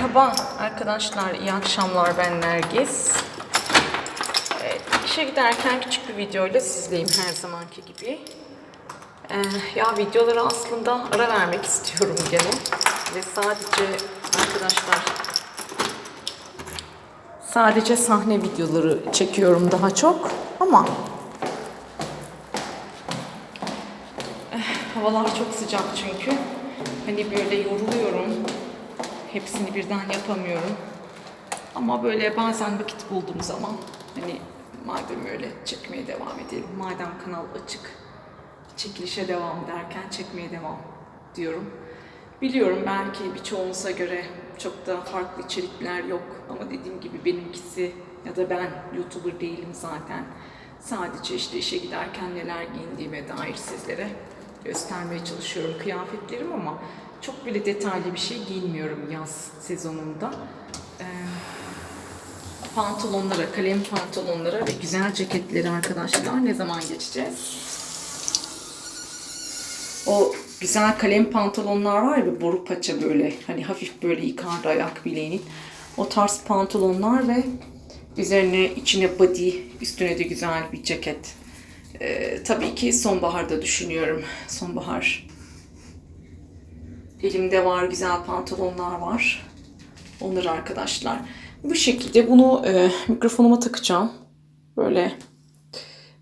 Merhaba arkadaşlar, iyi akşamlar ben Nergis. Evet, işe giderken küçük bir videoyla sizleyim her zamanki gibi. Ee, ya videolara aslında ara vermek istiyorum gene. Ve sadece arkadaşlar sadece sahne videoları çekiyorum daha çok ama eh, havalar çok sıcak çünkü. Hani böyle yoruluyorum. Hepsini birden yapamıyorum. Ama böyle bazen vakit bulduğum zaman hani madem öyle çekmeye devam edelim. Madem kanal açık çekilişe devam derken çekmeye devam diyorum. Biliyorum belki birçoğunuza göre çok da farklı içerikler yok ama dediğim gibi benimkisi ya da ben YouTuber değilim zaten. Sadece işte işe giderken neler giyindiğime dair sizlere göstermeye çalışıyorum kıyafetlerim ama çok bile detaylı bir şey giyinmiyorum yaz sezonunda. Ee, pantolonlara, kalem pantolonlara ve güzel ceketleri arkadaşlar ne zaman geçeceğiz? O güzel kalem pantolonlar var ya boru paça böyle hani hafif böyle yukarıda ayak bileğinin. O tarz pantolonlar ve üzerine içine body üstüne de güzel bir ceket. Tabii ki sonbaharda düşünüyorum. Sonbahar. Elimde var güzel pantolonlar var. Onları arkadaşlar. Bu şekilde bunu e, mikrofonuma takacağım. Böyle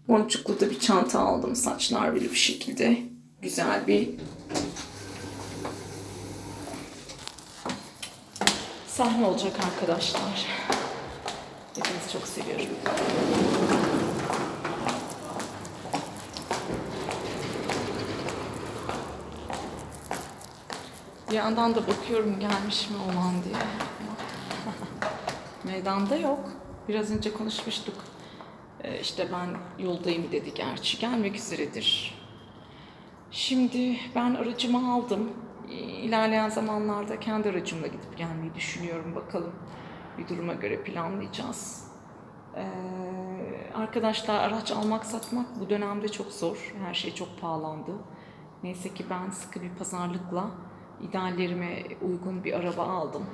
boncuklu da bir çanta aldım. Saçlar böyle bir şekilde. Güzel bir sahne olacak arkadaşlar. Hepinizi çok seviyorum. Bir yandan da bakıyorum gelmiş mi olan diye. Meydanda yok. Biraz önce konuşmuştuk. Ee, işte ben yoldayım dedi gerçi. Gelmek üzeredir. Şimdi ben aracımı aldım. İlerleyen zamanlarda kendi aracımla gidip gelmeyi düşünüyorum. Bakalım bir duruma göre planlayacağız. Ee, arkadaşlar araç almak satmak bu dönemde çok zor. Her şey çok pahalandı. Neyse ki ben sıkı bir pazarlıkla ideallerime uygun bir araba aldım.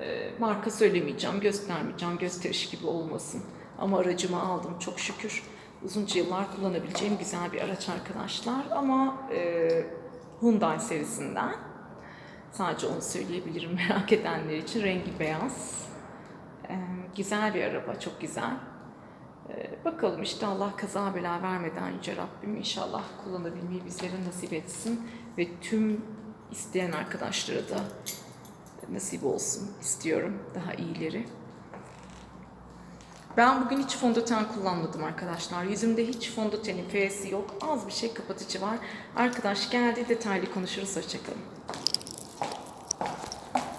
Ee, marka söylemeyeceğim, göstermeyeceğim, gösteriş gibi olmasın. Ama aracımı aldım çok şükür. Uzunca yıllar kullanabileceğim güzel bir araç arkadaşlar. Ama e, Hyundai serisinden. Sadece onu söyleyebilirim merak edenler için. Rengi beyaz. Ee, güzel bir araba, çok güzel. Ee, bakalım işte Allah kaza bela vermeden Yüce Rabbim inşallah kullanabilmeyi bizlere nasip etsin. Ve tüm isteyen arkadaşlara da nasip olsun istiyorum. Daha iyileri. Ben bugün hiç fondöten kullanmadım arkadaşlar. Yüzümde hiç fondötenin F'si yok. Az bir şey kapatıcı var. Arkadaş geldi detaylı konuşuruz. Hoşçakalın.